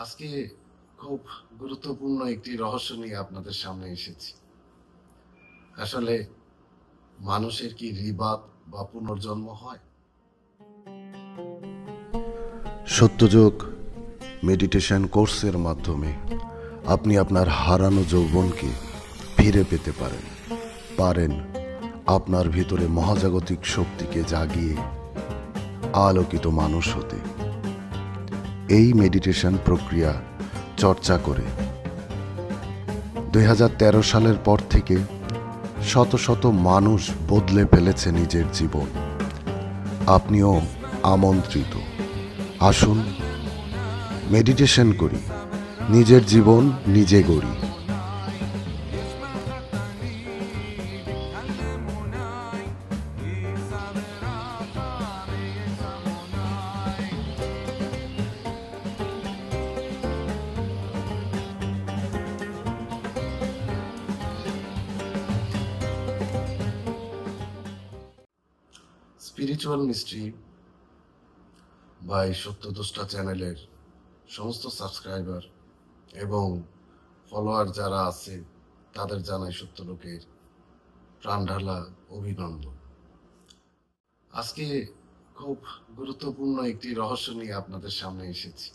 আজকে খুব গুরুত্বপূর্ণ একটি রহস্য নিয়ে আপনাদের সামনে এসেছি। আসলে মানুষের কি রিবাদ বা পুনর্জন্ম হয়? সত্যযোগ মেডিটেশন কোর্সের মাধ্যমে আপনি আপনার হারানো যৌবনকে ফিরে পেতে পারেন। পারেন আপনার ভিতরে মহাজাগতিক শক্তিকে জাগিয়ে আলোকিত মানুষ হতে। এই মেডিটেশন প্রক্রিয়া চর্চা করে। দু হাজার তেরো সালের পর থেকে শত শত মানুষ বদলে ফেলেছে নিজের জীবন। আপনিও আমন্ত্রিত। আসুন মেডিটেশন করি। নিজের জীবন নিজে গড়ি। স্পিরিচুয়াল মিস্ট্রি বা এই সত্যদোষ্টা চ্যানেলের সমস্ত সাবস্ক্রাইবার এবং ফলোয়ার যারা আছে, তাদের জানাই সত্যলোকের প্রাণঢালা অভিনন্দন। আজকে খুব গুরুত্বপূর্ণ একটি রহস্য নিয়ে আপনাদের সামনে এসেছি।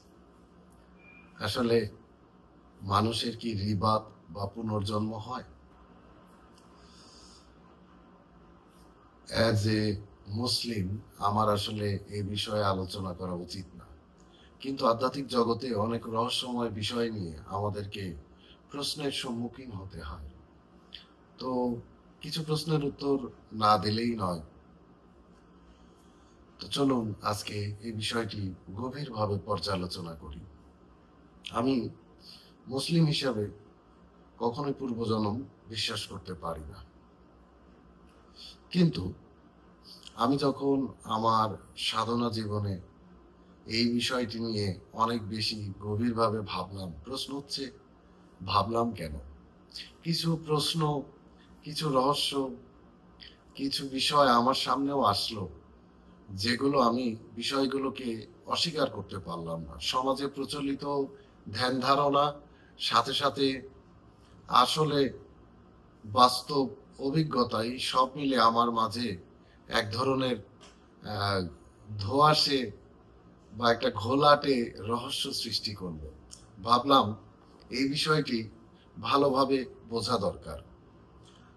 আসলে মানুষের কি রিবাত বা পুনর্জন্ম হয়? অ্যাজ এ মুসলিম, আমার আসলে এই বিষয়ে আলোচনা করা উচিত না। কিন্তু আধ্যাত্মিক জগতে অনেক রহস্যময় বিষয় নিয়ে আমাদেরকে প্রশ্নের সম্মুখীন হতে হয়। তো কিছু প্রশ্নের উত্তর না দিলেই নয়। তো চলুন আজকে এই বিষয়টি গভীরভাবে পর্যালোচনা করি। আমি মুসলিম হিসাবে কখনোই পূর্বজন্ম বিশ্বাস করতে পারি না। কিন্তু আমি যখন আমার সাধনা জীবনে এই বিষয়টি নিয়ে অনেক বেশি গভীরভাবে ভাবলাম। প্রশ্ন হচ্ছে, ভাবলাম কেন? কিছু প্রশ্ন, কিছু রহস্য, কিছু বিষয় আমার সামনেও আসলো, যেগুলো আমি বিষয়গুলোকে অস্বীকার করতে পারলাম না। সমাজে প্রচলিত ধ্যান ধারণা, সাথে সাথে আসলে বাস্তব অভিজ্ঞতাই সব মিলে আমার মাঝে এক ধরনের ধোঁয়াশে বা একটা ঘোলাটে রহস্য সৃষ্টি করল। ভাবলাম এই বিষয়টি ভালোভাবে বোঝা দরকার।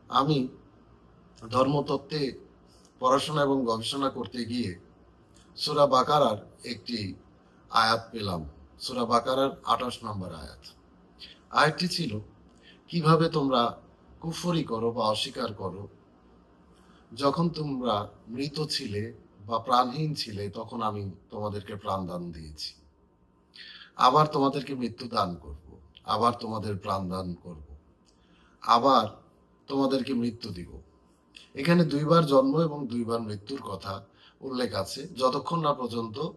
আমি ধর্মতত্ত্বে পড়াশোনা এবং গবেষণা করতে গিয়ে সুরা বাকারার একটি আয়াত পেলাম। সুরা বাকারার আঠাশ নম্বর আয়াত। আয়াতটি ছিল, কীভাবে তোমরা কুফরি করো বা অস্বীকার করো যখন তোমরা মৃত ছিলে বা প্রাণহীন ছিলে, তখন আমি তোমাদেরকে প্রাণদান দিয়েছি। আবার তোমাদেরকে মৃত্যু দান করব। আবার তোমাদের প্রাণ দান করব। আবার তোমাদেরকে মৃত্যু দিব। এখানে দুইবার জন্ম এবং দুইবার মৃত্যুর কথা উল্লেখ আছে। যতক্ষণ না পর্যন্ত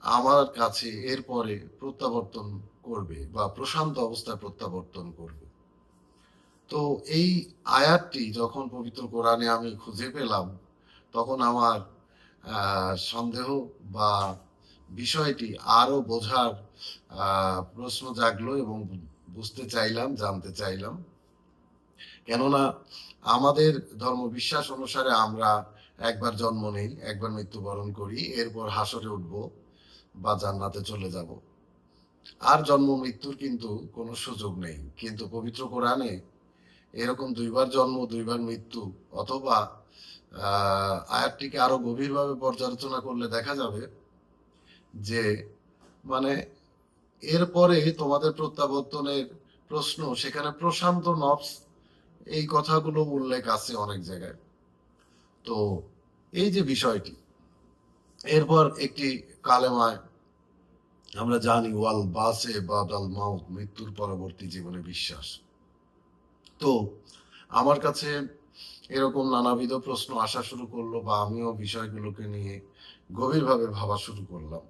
আমার কাছে এরপরে প্রত্যাবর্তন করবে বা প্রশান্ত অবস্থায় প্রত্যাবর্তন করবে। তো এই আয়াতটি যখন পবিত্র কোরআনে আমি খুঁজে পেলাম, তখন আমার সন্দেহ বা বিষয়টি আরও বোঝার প্রশ্ন জাগলো এবং বুঝতে চাইলাম, জানতে চাইলাম। কেননা আমাদের ধর্ম বিশ্বাস অনুসারে আমরা একবার জন্ম নেই, একবার মৃত্যুবরণ করি, এরপর হাসরে উঠব বা জান্নাতে চলে যাব। আর জন্ম মৃত্যুর কিন্তু কোনো সুযোগ নেই। কিন্তু পবিত্র কোরআনে এরকম দুইবার জন্ম, দুইবার মৃত্যু, অথবা আয়াতটিকে আরও গভীরভাবে পর্যালোচনা করলে দেখা যাবে যে মানে এরপরে তোমাদের প্রত্যাবর্তনের প্রশ্ন, সেখানে প্রশান্ত নবস এই কথাগুলো উল্লেখ আছে অনেক জায়গায়। তো, এই যে বিষয়টি, এরপর একটি কালেমায় আমরা জানি, ওয়াল বাসে মাউত, মৃত্যুর পরবর্তী জীবনে বিশ্বাস। তো আমার কাছে এরকম নানাবিধ প্রশ্ন আসা শুরু করল বা আমিও বিষয়গুলোকে নিয়ে গভীরভাবে ভাবা শুরু করলাম।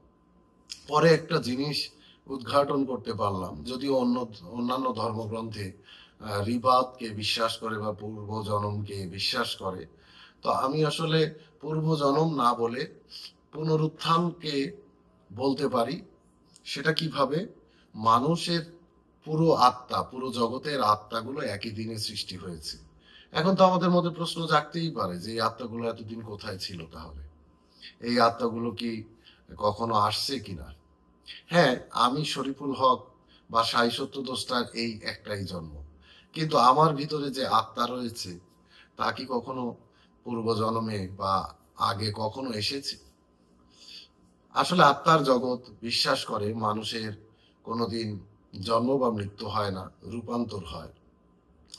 পরে একটা জিনিস উদ্ঘাটন করতে পারলাম যদিও অন্য অন্যান্য ধর্মগ্রন্থে আহ, রিবাতকে বিশ্বাস করে বা পূর্ব জনমকে বিশ্বাস করে। তো আমি আসলে পূর্ব জনম না বলে পুনরুত্থানকে বলতে পারি সেটা কীভাবে? মানুষের পুরো আত্মা, পুরো জগতের আত্মাগুলো একই দিনে সৃষ্টি হয়েছে। এখন তো আমাদের মধ্যে প্রশ্ন জাগতেই পারে যে এই আত্মাগুলো এতদিন কোথায় ছিল তাহলে? এই আত্মাগুলো কি কখনো আসছে কিনা? হ্যাঁ আমি শরীফুল হক বা সাই সত্য দোস্তার এই একটাই জন্ম। কিন্তু আমার ভিতরে যে আত্মা রয়েছে, তা কি কখনো পূর্বজন্মে বা আগে কখনো এসেছে? আসলে আত্মার জগৎ বিশ্বাস করে মানুষের কোনোদিন জন্ম বা মৃত্যু হয় না, রূপান্তর হয়।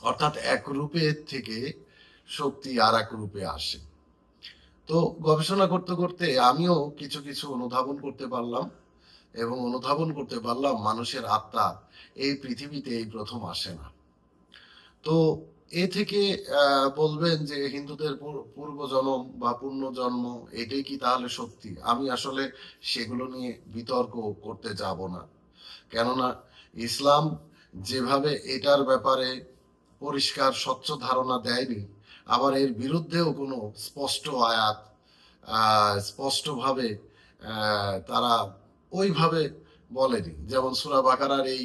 অর্থাৎ এক রূপে থেকে শক্তি আর এক রূপে আসে। তো গবেষণা করতে করতে আমিও কিছু কিছু অনুধাবন করতে পারলাম এবং অনুধাবন করতে পারলাম মানুষের আত্মা এই পৃথিবীতে এই প্রথম আসে না। তো এ থেকে বলবেন যে হিন্দুদের পূর- পূর্বজন্ম বা পূর্ণজন্ম, এটাই কি তাহলে সত্যি? আমি আসলে সেগুলো নিয়ে বিতর্ক করতে যাব না। কেননা ইসলাম যেভাবে এটার ব্যাপারে পরিষ্কার, স্বচ্ছ ধারণা দেয়নি, আবার এর বিরুদ্ধেও কোনো স্পষ্ট আয়াত স্পষ্টভাবে তারা ওইভাবে বলেনি। যেমন সুরা বাকারার এই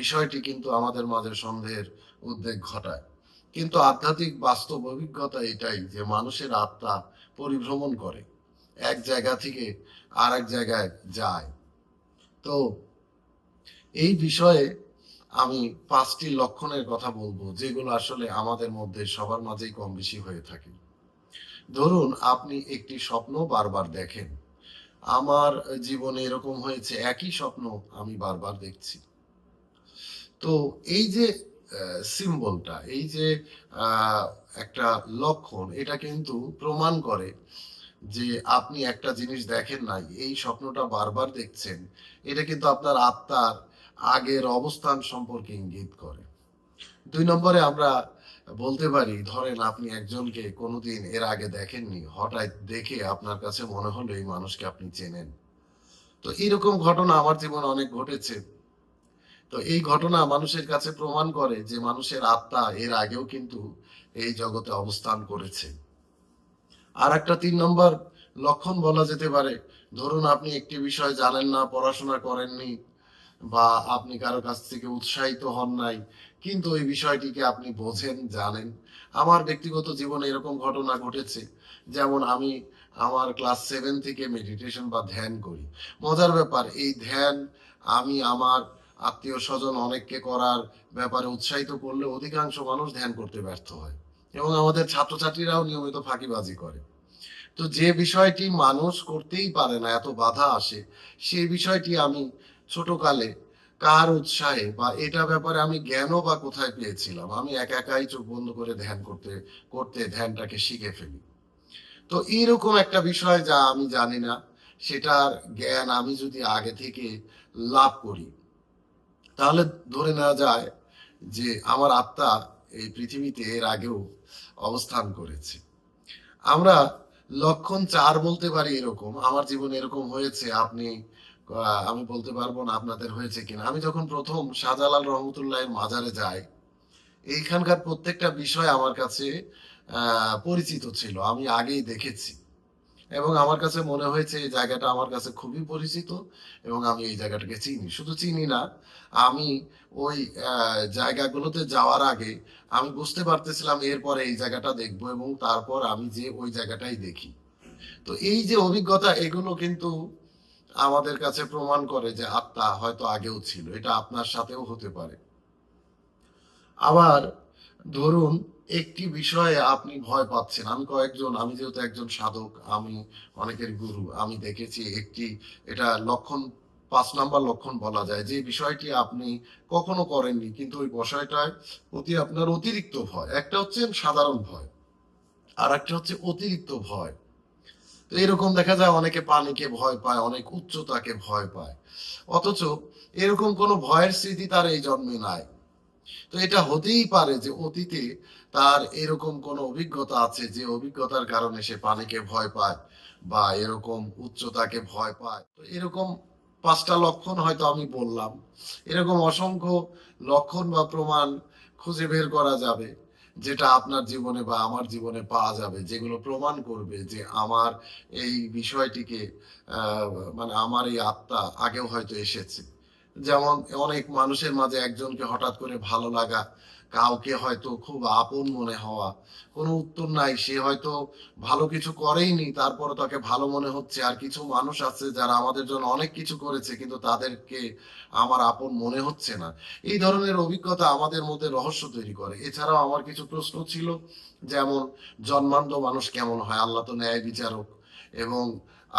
বিষয়টি কিন্তু আমাদের মাঝে সন্দেহের উদ্বেগ ঘটায়। কিন্তু আধ্যাত্মিক বাস্তব অভিজ্ঞতা এটাই যে মানুষের আত্মা পরিভ্রমণ করে, এক জায়গা থেকে আর এক জায়গায় যায়। তো এই বিষয়ে আমি পাঁচটি লক্ষণের কথা বলব, যেগুলো আসলে আমাদের মধ্যে সবার মাঝেই কম বেশি হয়ে থাকে। ধরুন, আপনি একটি স্বপ্ন বারবার দেখেন। আমার জীবনে এরকম হয়েছে, একই স্বপ্ন আমি বারবার দেখছি। তো এই যে সিম্বলটা এই যে একটা লক্ষণ, এটা কিন্তু প্রমাণ করে যে আপনি একটা জিনিস দেখেন নাই, এই স্বপ্নটা বারবার দেখছেন, এটা কিন্তু আপনার আত্মার আগের অবস্থান সম্পর্কে ইঙ্গিত করে। দুই নম্বরে আমরা বলতে পারি, ধরেন আপনি একজনকে কোনোদিন এর আগে দেখেননি, হঠাৎ দেখে আপনার কাছে মনে হলো এই মানুষকে আপনি চেনেন। তো এইরকম ঘটনা আমার জীবনে অনেক ঘটেছে। তো এই ঘটনা মানুষের কাছে প্রমাণ করে যে মানুষের আত্মা এর আগেও কিন্তু এই জগতে অবস্থান করেছে। আর একটা তিন নম্বর লক্ষণ বলা যেতে পারে, ধরুন আপনি একটি বিষয় জানেন না, পড়াশোনা করেননি বা আপনি কারও কাছ থেকে উৎসাহিত হন নাই, কিন্তু ওই বিষয়টিকে আপনি বোঝেন, জানেন। আমার ব্যক্তিগত জীবনে এরকম ঘটনা ঘটেছে, যেমন আমি আমার ক্লাস সেভেন থেকে মেডিটেশন বা ধ্যান করি। মজার ব্যাপার, এই ধ্যান আমি আমার আত্মীয় স্বজন অনেককে করার ব্যাপারে উৎসাহিত করলে অধিকাংশ মানুষ ধ্যান করতে ব্যর্থ হয় এবং আমাদের ছাত্রছাত্রীরাও নিয়মিত ফাঁকিবাজি করে। তো যে বিষয়টি মানুষ করতেই পারে না, এত বাধা আসে, সেই বিষয়টি আমি ছোটকালে কার উৎসাহে বা এটা ব্যাপারে আমি জ্ঞানও বা কোথায় পেয়েছিলাম? আমি একা একাই চোখ বন্ধ করে ধ্যান করতে করতে ধ্যানটাকে শিখে ফেলি। তো এইরকম একটা বিষয় যা আমি জানি না, সেটার জ্ঞান আমি যদি আগে থেকে লাভ করি, তাহলে ধরে নেওয়া যায় যে আমার আত্মা এই পৃথিবীতে এর আগেও অবস্থান করেছে। আমরা লক্ষণ চার বলতে পারি এরকম, আমার জীবনে এরকম হয়েছে, আপনি আমি বলতে পারব না আপনাদের হয়েছে কিনা। আমি যখন প্রথম শাহজালাল রহমতুল্লাহের মাজারে যাই, এইখানকার প্রত্যেকটা বিষয় আমার কাছে পরিচিত ছিল, আমি আগেই দেখেছি। এবং আমার কাছে মনে হয়েছে এই জায়গাটা আমার কাছে খুবই পরিচিত এবং আমি এই জায়গাটাকে চিনি। শুধু চিনি না, আমি ওই জায়গাগুলোতে যাওয়ার আগে আমি বুঝতে পারতেছিলাম এরপরে এই জায়গাটা দেখব এবং তারপর আমি যে ওই জায়গাটাই দেখি। তো এই যে অভিজ্ঞতা, এগুলো কিন্তু আমাদের কাছে প্রমাণ করে যে আত্মা হয়তো আগেও ছিল, এটা আপনার সাথেও হতে পারে। আবার ধরুন, একটি বিষয়ে আপনি ভয় পাচ্ছেন। আমি কয়েকজন, আমি যেহেতু একজন সাধক, আমি অনেকের গুরু, আমি দেখেছি একটি, এটা লক্ষণ, পাঁচ নাম্বার লক্ষণ বলা যায়। যে বিষয়টি আপনি কখনো করেননি, কিন্তু ওই বিষয়টায় প্রতি আপনার অতিরিক্ত ভয়। একটা হচ্ছে সাধারণ ভয় আর একটা হচ্ছে অতিরিক্ত ভয়। এরকম দেখা যায় অনেকে পানিকে ভয় পায়, অনেক উচ্চতাকে ভয় পায়। অথচ এরকম কোনো ভয়ের স্মৃতি তার এই জন্মে নাই। তো এটা হতেই পারে যে অতীতে তার এরকম কোনো অভিজ্ঞতা আছে যে অভিজ্ঞতার কারণে সে পানিকে ভয় পায় বা এরকম উচ্চতাকে ভয় পায়। তো এরকম পাঁচটা লক্ষণ হয়তো আমি বললাম। এরকম অসংখ্য লক্ষণ বা প্রমাণ খুঁজে বের করা যাবে। যেটা আপনার জীবনে বা আমার জীবনে পাওয়া যাবে, যেগুলো প্রমাণ করবে যে আমার এই বিষয়টিকে মানে আমার এই আত্মা আগেও হয়তো এসেছে। যেমন অনেক মানুষের মাঝে একজনকে হঠাৎ করে ভালো লাগা কাউকে হয়তো খুব আপন মনে হওয়া, কোনো উত্তর নাই। সে হয়তো ভালো কিছু করেইনি তারপর তাকে ভালো মনে হচ্ছে। আর কিছু মানুষ আছে যারা আমাদের জন্য অনেক কিছু করেছে, কিন্তু তাদেরকে আমার আপন মনে হচ্ছে না। এই ধরনের অভিজ্ঞতা আমাদের মধ্যে রহস্য তৈরি করে। এছাড়াও আমার কিছু প্রশ্ন ছিল, যেমন, জন্মান্ধ মানুষ কেমন হয়? আল্লাহ তো ন্যায় বিচারক এবং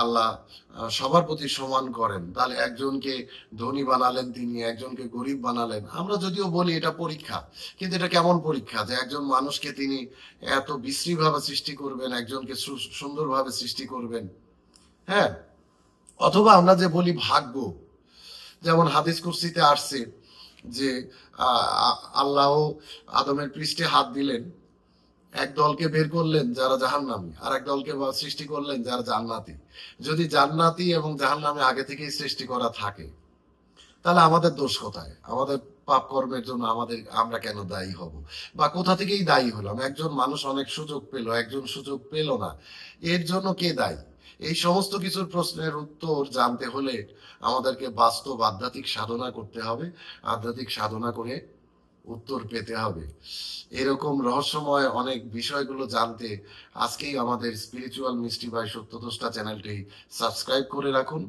আল্লাহ সবার প্রতি সমান করেন। তাহলে একজনকে ধনী বানালেন তিনি, একজনকে গরিব বানালেন। আমরা যদিও বলি এটা পরীক্ষা, কিন্তু এটা কেমন পরীক্ষা? যে একজন মানুষকে তিনি এত বিশ্রীভাবে সৃষ্টি করবেন, একজনকে সুন্দরভাবে সৃষ্টি করবেন। হ্যাঁ? অথবা আমরা যে বলি ভাগ্য, যেমন হাদিস কুরসিতে আসছে যে আল্লাহ আদমের পৃষ্ঠে হাত দিলেন। এক দলকে বের করলেন যারা জাহান্নামী, আর এক দলকে সৃষ্টি করলেন যারা জান্নাতি। যদি জান্নাতি এবং জাহান্নামে আগে থেকেই সৃষ্টি করা থাকে, তাহলে আমাদের দোষ কোথায়? আমাদের পাপ কর্মের জন্য আমাদের আমরা কেন দায়ী হব? বা কোথা থেকেই দায়ী হলাম? একজন মানুষ অনেক সুযোগ পেল, একজন সুযোগ পেল না। এর জন্য কে দায়ী? এই সমস্ত কিছুর প্রশ্নের উত্তর জানতে হলে আমাদেরকে বাস্তব আধ্যাত্মিক সাধনা করতে হবে। আধ্যাত্মিক সাধনা করে উত্তর পেতে হবে। এরকম রহস্যময় অনেক বিষয়গুলো জানতে আজকেই আমাদের স্পিরিচুয়াল মিষ্টি বাই সত্যদোষ্টা চ্যানেলটি সাবস্ক্রাইব করে রাখুন।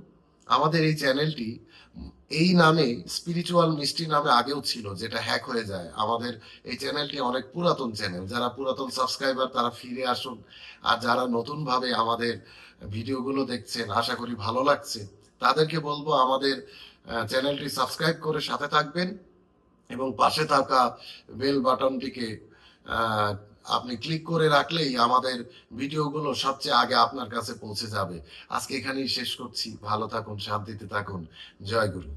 আমাদের এই চ্যানেলটি এই নামে স্পিরিচুয়াল মিষ্টি নামে আগেও ছিল, যেটা হ্যাক হয়ে যায়। আমাদের এই চ্যানেলটি অনেক পুরাতন চ্যানেল। যারা পুরাতন সাবস্ক্রাইবার তারা ফিরে আসুন। আর যারা নতুন ভাবে আমাদের ভিডিওগুলো দেখছেন, আশা করি ভালো লাগছে, তাদেরকে বলব আমাদের চ্যানেলটি সাবস্ক্রাইব করে সাথে থাকবেন। এবং পাশে থাকা বেল বাটনটিকে আপনি ক্লিক করে রাখলেই আমাদের ভিডিওগুলো সবচেয়ে আগে আপনার কাছে পৌঁছে যাবে। আজকে এখানেই শেষ করছি। ভালো থাকুন, শান্তিতে থাকুন। জয় গুরু।